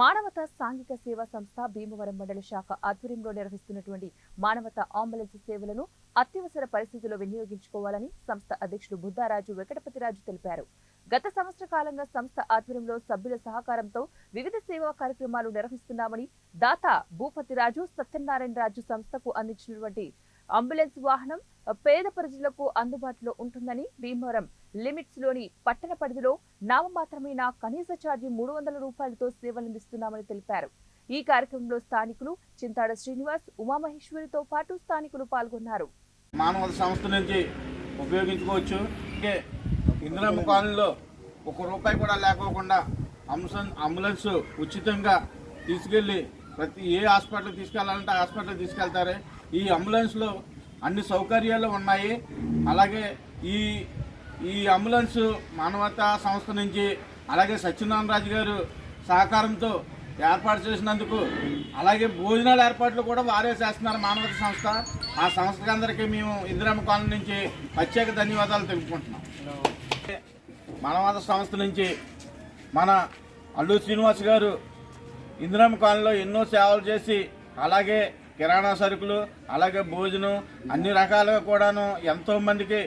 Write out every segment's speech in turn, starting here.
మానవత సాంఘిక సేవా సంస్థ భీమవరం మండల శాఖ ఆధ్వర్యంలో నిర్వహిస్తున్నటువంటి మానవత అంబులెన్స్ సేవలను అత్యవసర పరిస్థితుల్లో వినియోగించుకోవాలని సంస్థ అధ్యక్షుడు బుద్దారాజు వెంకటపతిరాజు తెలిపారు. గత సంవత్సర కాలంగా సంస్థ ఆధ్వర్యంలో సభ్యుల సహకారంతో వివిధ సేవా కార్యక్రమాలు నిర్వహిస్తున్నామని దాత భూపతిరాజు సత్యనారాయణ రాజు సంస్థకు అందించినటువంటి అంబులెన్స్ వాహనం పేద ప్రజలకు అందుబాటులో ఉంటుందని భీమవరం లిమిట్స్లోని పట్టణ పరిధిలో నామమాత్రమైన కనీస ఛార్జీ మూడు వందల రూపాయలతో సేవలందిస్తున్నామని తెలిపారు. ఈ కార్యక్రమంలో స్థానికులు చింతాడ శ్రీనివాస్ ఉమామహేశ్వరితో పాటు స్థానికులు పాల్గొన్నారు. మానవ సంస్థ నుంచి ఉపయోగించుకోవచ్చు. అలాగే ఇందిరమ్మ కాలనీలో ఒక రూపాయి కూడా లేకోకుండా అంశం అంబులెన్స్ ఉచితంగా తీసుకెళ్ళి ప్రతి ఏ హాస్పిటల్ తీసుకెళ్ళాలంటే ఆ హాస్పిటల్ తీసుకెళ్తారు. ఈ అంబులెన్స్లో అన్ని సౌకర్యాలు ఉన్నాయి. అలాగే ఈ ఈ అంబులెన్స్ మానవతా సంస్థ నుంచి అలాగే సత్యనారాయణ రాజు గారు సహకారంతో ఏర్పాటు చేసినందుకు అలాగే భోజనాల ఏర్పాట్లు కూడా వారే చేస్తున్నారు మానవత సంస్థ. ఆ సంస్థకి అందరికీ మేము ఇందిరమ్మ కాలనీ నుంచి ప్రత్యేక ధన్యవాదాలు తెలుపుకుంటున్నాం. మానవత సంస్థ నుంచి మన అల్లు శ్రీనివాస్ గారు ఇందిరమ్మ కాలనీలో ఎన్నో సేవలు చేసి అలాగే కిరాణా సరుకులు అలాగే భోజనం అన్ని రకాలుగా కూడాను ఎంతో మందికి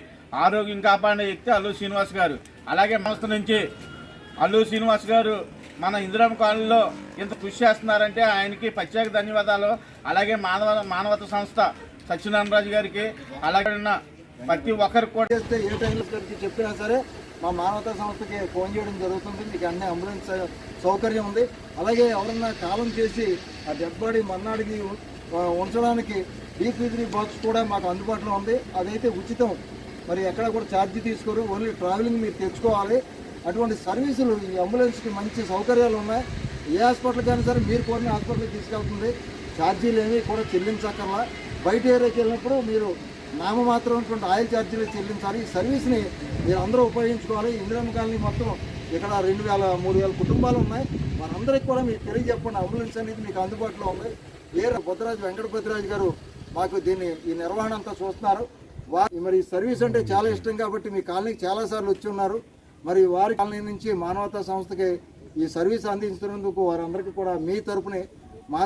ఆరోగ్యం కాపాడిన వ్యక్తి అల్లు శ్రీనివాస్ గారు. అలాగే సంస్థ నుంచి అల్లు శ్రీనివాస్ గారు మన ఇందిరమ్మ కాలనీలో ఇంత కృషి చేస్తున్నారంటే ఆయనకి ప్రత్యేక ధన్యవాదాలు. అలాగే మానవ మానవత సంస్థ సత్యనారాయణ రాజు గారికి అలాగే ఉన్న ప్రతి ఒక్కరికి కూడా చేస్తే ఏ టైంలో చెప్పినా సరే మా మానవతా సంస్థకి ఫోన్ చేయడం జరుగుతుంది. మీకు అన్ని అంబులెన్స్ సౌకర్యం ఉంది. అలాగే ఎవరన్నా కాలం చేసి ఆ డెడ్ బాడీ మన్నాడికి ఉంచడానికి డీప్ ఫ్రీజరీ బాక్స్ కూడా మాకు అందుబాటులో ఉంది. అదైతే ఉచితం. మరి ఎక్కడ కూడా ఛార్జీ తీసుకోరు. ఓన్లీ ట్రావెలింగ్ మీరు తెచ్చుకోవాలి. అటువంటి సర్వీసులు ఈ అంబులెన్స్కి మంచి సౌకర్యాలు ఉన్నాయి. ఏ హాస్పిటల్కి అయినా సరే మీరు కోరిన హాస్పిటల్కి తీసుకెళ్తుంది. ఛార్జీలు ఏమీ కూడా చెల్లించక్కర్లా. బయట ఏరియాకి వెళ్ళినప్పుడు మీరు నామమాత్రమైనటువంటి ఆయిల్ ఛార్జీలు చెల్లించాలి. ఈ సర్వీస్ని మీరు అందరూ ఉపయోగించుకోవాలి. ఇందిరమ్మ కాలనీ మొత్తం ఇక్కడ రెండు వేల మూడు వేల కుటుంబాలు ఉన్నాయి. వారందరికీ కూడా మీరు తెలియజెప్పండి. అంబులెన్స్ అనేది మీకు అందుబాటులో ఉంది. ఏ బుద్ధరాజు వెంకటపతిరాజు గారు మాకు దీన్ని ఈ నిర్వహణ అంతా చూస్తున్నారు. వారు మరి సర్వీస్ అంటే చాలా ఇష్టం కాబట్టి మీ కాలనీకి చాలాసార్లు వచ్చి ఉన్నారు. మరి వారి కాలనీ నుంచి మానవతా సంస్థకి ఈ సర్వీస్ అందించినందుకు వారందరికీ కూడా మీ తరపునే మా